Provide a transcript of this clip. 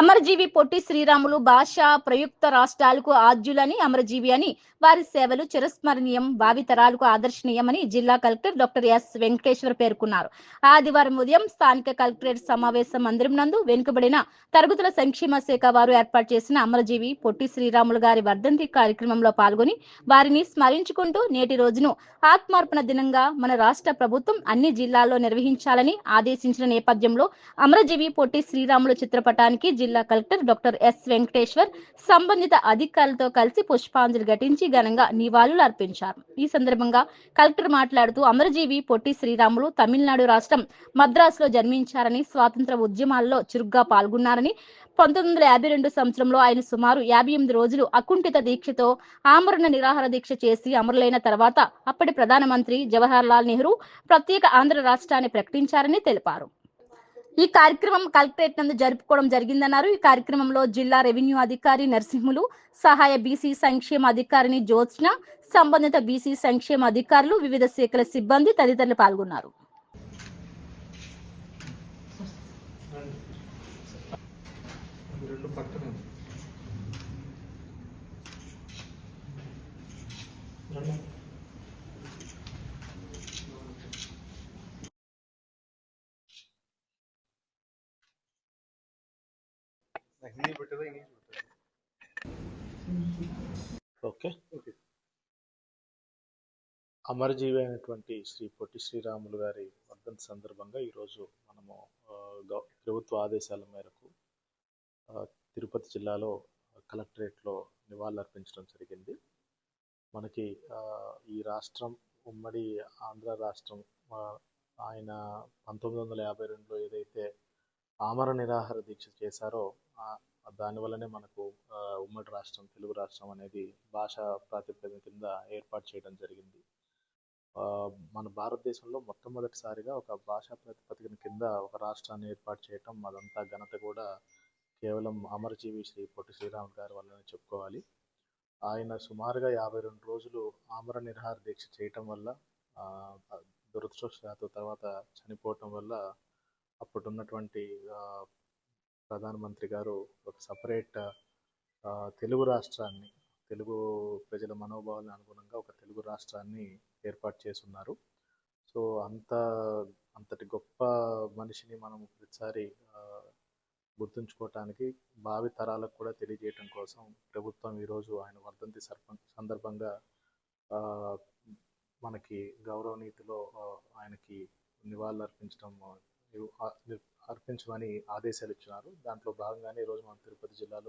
అమరజీవి పొట్టి శ్రీరాములు భాష ప్రయుక్త రాష్ట్రాలకు ఆద్యులని అమరజీవి అని వారి సేవలు చిరస్మరణీయం భావితరాలకు ఆదర్శనీయమని జిల్లా కలెక్టర్ డాక్టర్ ఎస్ వెంకటేశ్వర్ పేర్కొన్నారు. ఆదివారం ఉదయం స్థానిక కలెక్టరేట్ సమావేశ మందిరం నందు వెనుకబడిన తరగతుల సంక్షేమ శాఖ వారు ఏర్పాటు చేసిన అమరజీవి పొట్టి శ్రీరాములు గారి వర్ధంతి కార్యక్రమంలో పాల్గొని వారిని స్మరించుకుంటూ నేటి రోజును ఆత్మార్పణ దినంగా మన రాష్ట్ర ప్రభుత్వం అన్ని జిల్లాల్లో నిర్వహించాలని ఆదేశించిన నేపథ్యంలో అమరజీవి పొట్టి శ్రీరాములు చిత్రపటానికి జిల్లా కలెక్టర్ డాక్టర్ ఎస్ వెంకటేశ్వర్ సంబంధిత అధికారులతో కలిసి పుష్పాంజలి ఘటించి ఘనంగా నివాళులు అర్పించారు. ఈ సందర్భంగా కలెక్టర్ మాట్లాడుతూ అమరజీవి పొట్టి శ్రీరాములు తమిళనాడు రాష్ట్రం మద్రాసులో జన్మించారని స్వాతంత్ర ఉద్యమాల్లో చురుగ్గా పాల్గొన్నారని పంతొమ్మిది వందల యాభై రెండు సంవత్సరంలో ఆయన సుమారు యాభై ఎనిమిది రోజులు అకుంఠిత దీక్షతో ఆమరణ నిరాహార దీక్ష చేసి అమరులైన తర్వాత అప్పటి ప్రధానమంత్రి జవహర్ లాల్ నెహ్రూ ప్రత్యేక ఆంధ్ర రాష్ట్రాన్ని ప్రకటించారని తెలిపారు. ఈ కార్యక్రమం కలెక్టరేట్ నందు జరుపుకోవడం జరిగిందన్నారు. ఈ కార్యక్రమంలో జిల్లా రెవెన్యూ అధికారి నరసింహులు సహాయ బీసీ సంక్షేమ అధికారిని జ్యోత్స్న సంబంధిత బీసీ సంక్షేమ అధికారులు వివిధ శాఖల సిబ్బంది తదితరులు పాల్గొన్నారు రెండు పక్కన హిందీ ఇంగ్లీష్ ఓకే. అమరజీవి అయినటువంటి శ్రీ పొట్టి శ్రీరాములు గారి వర్ధంతి సందర్భంగా ఈరోజు మనము ప్రభుత్వ ఆదేశాల మేరకు తిరుపతి జిల్లాలో కలెక్టరేట్లో నివాళులర్పించడం జరిగింది. మనకి ఈ రాష్ట్రం ఉమ్మడి ఆంధ్ర రాష్ట్రం ఆయన పంతొమ్మిది వందల యాభై రెండులో ఏదైతే ఆమర నిరాహార దీక్ష చేశారో దానివల్లనే మనకు ఉమ్మడి రాష్ట్రం తెలుగు రాష్ట్రం అనేది భాషా ప్రాతిపదిక కింద ఏర్పాటు చేయడం జరిగింది. మన భారతదేశంలో మొట్టమొదటిసారిగా ఒక భాషా ప్రాతిపదికన కింద ఒక రాష్ట్రాన్ని ఏర్పాటు చేయటం అదంతా ఘనత కూడా కేవలం అమరజీవి శ్రీ పొట్టి శ్రీరామ్ గారి వల్లనే చెప్పుకోవాలి. ఆయన సుమారుగా యాభై రెండు రోజులు ఆమర నిరాహార దీక్ష చేయటం వల్ల ఆ, దురదృష్టవశాత్తు తర్వాత చనిపోవటం వల్ల అప్పుడున్నటువంటి ఉన్నటువంటి ప్రధానమంత్రి గారు ఒక సపరేట్ తెలుగు రాష్ట్రాన్ని తెలుగు ప్రజల మనోభావాలను అనుగుణంగా ఒక తెలుగు రాష్ట్రాన్ని ఏర్పాటు చేసున్నారు సో అంత అంతటి గొప్ప మనిషిని మనం ప్రతిసారి గుర్తుంచుకోవటానికి భావి తరాలకు కూడా తెలియజేయటం కోసం ప్రభుత్వం ఈరోజు ఆయన వర్ధంతి సర్ప సందర్భంగా మనకి గౌరవనీతిలో ఆయనకి నివాళులు అర్పించడం అర్పించమని ఆదేశాలు ఇచ్చినారు. దాంట్లో భాగంగానే ఈరోజు మన తిరుపతి జిల్లాలో